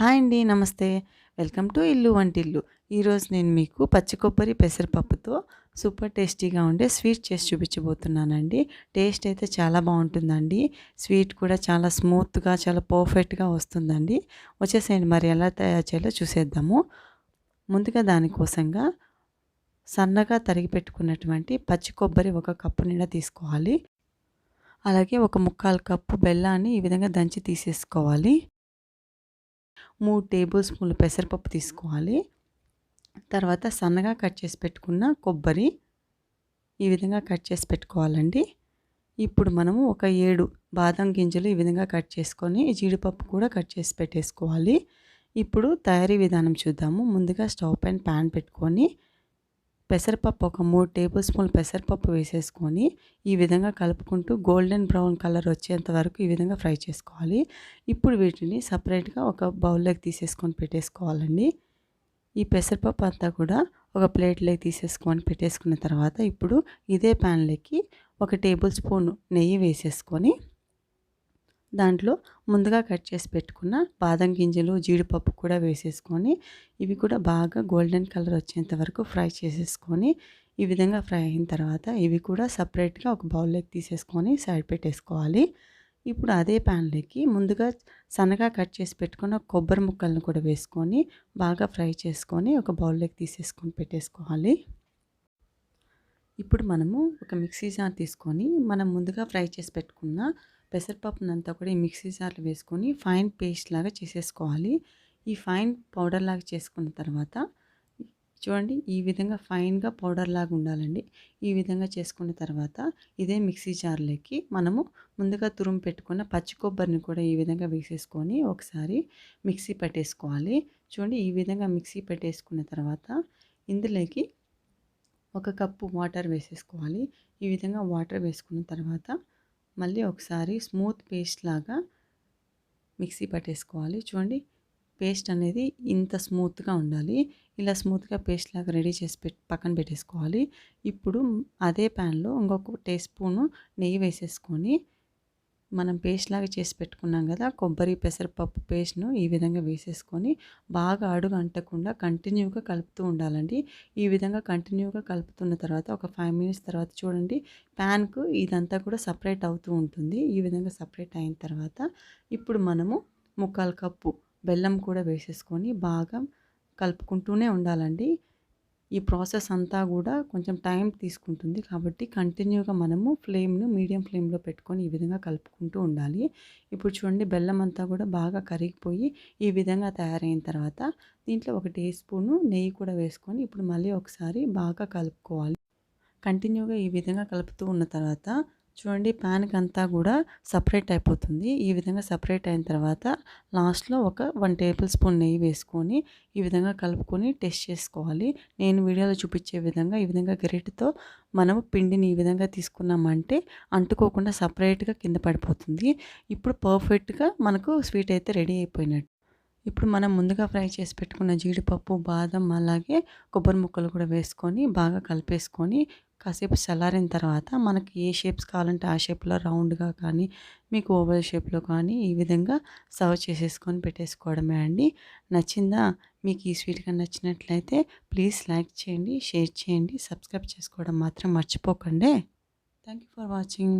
Hi అండి నమస్తే. Welcome to ఇల్లు వంటిల్లు. ఈరోజు నేను మీకు పచ్చి కొబ్బరి పెసరపప్పుతో సూపర్ టేస్టీగా ఉండే స్వీట్ చేసి చూపించబోతున్నానండి. టేస్ట్ అయితే చాలా బాగుంటుందండి. స్వీట్ కూడా చాలా స్మూత్గా చాలా పర్ఫెక్ట్గా వస్తుందండి. వచ్చేసేయండి మరి ఎలా తయారు చేయాలో చూసేద్దాము. ముందుగా దానికోసంగా సన్నగా తరిగి పెట్టుకున్నటువంటి పచ్చి కొబ్బరి ఒక కప్పు నిండా తీసుకోవాలి. అలాగే ఒక ముక్కాలు కప్పు బెల్లాన్ని ఈ విధంగా దంచి తీసేసుకోవాలి. మూడు టేబుల్ స్పూన్ల పెసరపప్పు తీసుకోవాలి. తర్వాత సన్నగా కట్ చేసి పెట్టుకున్న కొబ్బరి ఈ విధంగా కట్ చేసి పెట్టుకోవాలండి. ఇప్పుడు మనము ఒక ఏడు బాదం గింజలు ఈ విధంగా కట్ చేసుకొని జీడిపప్పు కూడా కట్ చేసి పెట్టేసుకోవాలి. ఇప్పుడు తయారీ విధానం చూద్దాము. ముందుగా స్టవ్ పైన ప్యాన్ పెట్టుకొని పెసరపప్పు ఒక మూడు టేబుల్ స్పూన్ పెసరపప్పు వేసేసుకొని ఈ విధంగా కలుపుకుంటూ గోల్డెన్ బ్రౌన్ కలర్ వచ్చేంత వరకు ఈ విధంగా ఫ్రై చేసుకోవాలి. ఇప్పుడు వీటిని సపరేట్గా ఒక బౌల్లోకి తీసేసుకొని పెట్టేసుకోవాలండి. ఈ పెసరపప్పు అంతా కూడా ఒక ప్లేట్లోకి తీసేసుకొని పెట్టేసుకున్న తర్వాత ఇప్పుడు ఇదే ప్యాన్లోకి ఒక టేబుల్ స్పూన్ నెయ్యి వేసేసుకొని దాంట్లో ముందుగా కట్ చేసి పెట్టుకున్న బాదం గింజలు జీడిపప్పు కూడా వేసేసుకొని ఇవి కూడా బాగా గోల్డెన్ కలర్ వచ్చేంత వరకు ఫ్రై చేసేసుకొని ఈ విధంగా ఫ్రై అయిన తర్వాత ఇవి కూడా సపరేట్గా ఒక బౌల్లోకి తీసేసుకొని సైడ్ పెట్టేసుకోవాలి. ఇప్పుడు అదే ప్యాన్లోకి ముందుగా సన్నగా కట్ చేసి పెట్టుకున్న కొబ్బరి ముక్కలను కూడా వేసుకొని బాగా ఫ్రై చేసుకొని ఒక బౌల్లోకి తీసేసుకొని పెట్టేసుకోవాలి. ఇప్పుడు మనము ఒక మిక్సీ జార్ తీసుకొని మనం ముందుగా ఫ్రై చేసి పెట్టుకున్న పెసరపప్పునంతా కూడా ఈ మిక్సీ జార్లో వేసుకొని ఫైన్ పేస్ట్ లాగా చేసేసుకోవాలి. ఈ ఫైన్ పౌడర్ లాగా చేసుకున్న తర్వాత చూడండి ఈ విధంగా ఫైన్గా పౌడర్ లాగా ఉండాలండి. ఈ విధంగా చేసుకున్న తర్వాత ఇదే మిక్సీ జార్లోకి మనము ముందుగా తురుము పెట్టుకున్న పచ్చి కొబ్బరిని కూడా ఈ విధంగా వేసేసుకొని ఒకసారి మిక్సీ పెట్టేసుకోవాలి. చూడండి ఈ విధంగా మిక్సీ పెట్టేసుకున్న తర్వాత ఇందులోకి ఒక కప్పు వాటర్ వేసేసుకోవాలి. ఈ విధంగా వాటర్ వేసుకున్న తర్వాత మళ్ళీ ఒకసారి స్మూత్ పేస్ట్ లాగా మిక్సీ పట్టేసుకోవాలి. చూడండి పేస్ట్ అనేది ఇంత స్మూత్గా ఉండాలి. ఇలా స్మూత్గా పేస్ట్ లాగా రెడీ చేసి పక్కన పెట్టేసుకోవాలి. ఇప్పుడు అదే ప్యాన్లో ఇంకొక టీ స్పూను నెయ్యి వేసేసుకొని మనం పేస్ట్ లాగా చేసి పెట్టుకున్నాం కదా కొబ్బరి పెసరపప్పు పేస్ట్ను ఈ విధంగా వేసేసుకొని బాగా అడుగు అంటకుండా కంటిన్యూగా కలుపుతూ ఉండాలండి. ఈ విధంగా కంటిన్యూగా కలుపుతున్న తర్వాత ఒక ఫైవ్ మినిట్స్ తర్వాత చూడండి ప్యాన్కు ఇదంతా కూడా సపరేట్ అవుతూ ఉంటుంది. ఈ విధంగా సపరేట్ అయిన తర్వాత ఇప్పుడు మనము ముక్కాలు కప్పు బెల్లం కూడా వేసేసుకొని బాగా కలుపుకుంటూనే ఉండాలండి. ఈ ప్రాసెస్ అంతా కూడా కొంచెం టైం తీసుకుంటుంది కాబట్టి కంటిన్యూగా మనము ఫ్లేమ్ను మీడియం ఫ్లేమ్లో పెట్టుకొని ఈ విధంగా కలుపుకుంటూ ఉండాలి. ఇప్పుడు చూడండి బెల్లం అంతా కూడా బాగా కరిగిపోయి ఈ విధంగా తయారైన తర్వాత దీంట్లో ఒక టీ స్పూను నెయ్యి కూడా వేసుకొని ఇప్పుడు మళ్ళీ ఒకసారి బాగా కలుపుకోవాలి. కంటిన్యూగా ఈ విధంగా కలుపుతూ ఉన్న తర్వాత చూడండి ప్యాన్కి అంతా కూడా సపరేట్ అయిపోతుంది. ఈ విధంగా సపరేట్ అయిన తర్వాత లాస్ట్లో ఒక వన్ టేబుల్ స్పూన్ నెయ్యి వేసుకొని ఈ విధంగా కలుపుకొని టెస్ట్ చేసుకోవాలి. నేను వీడియోలో చూపించే విధంగా ఈ విధంగా గరిటెతో మనము పిండిని ఈ విధంగా తీసుకున్నామంటే అంటుకోకుండా సపరేట్గా కింద పడిపోతుంది. ఇప్పుడు పర్ఫెక్ట్గా మనకు స్వీట్ అయితే రెడీ అయిపోయినట్టు. ఇప్పుడు మనం ముందుగా ఫ్రై చేసి పెట్టుకున్న జీడిపప్పు బాదం అలాగే కొబ్బరి ముక్కలు కూడా వేసుకొని బాగా కలిపేసుకొని కాసేపు చల్లారిన తర్వాత మనకి ఏ షేప్స్ కావాలంటే ఆ షేప్లో రౌండ్గా కానీ మీకు ఓవల్ షేప్లో కానీ ఈ విధంగా సర్వ్ చేసేసుకొని పెట్టేసుకోవడమే అండి. నచ్చిందా? మీకు ఈ స్వీట్గా నచ్చినట్లయితే ప్లీజ్ లైక్ చేయండి షేర్ చేయండి సబ్స్క్రైబ్ చేసుకోవడం మాత్రం మర్చిపోకండి. Thank you for watching.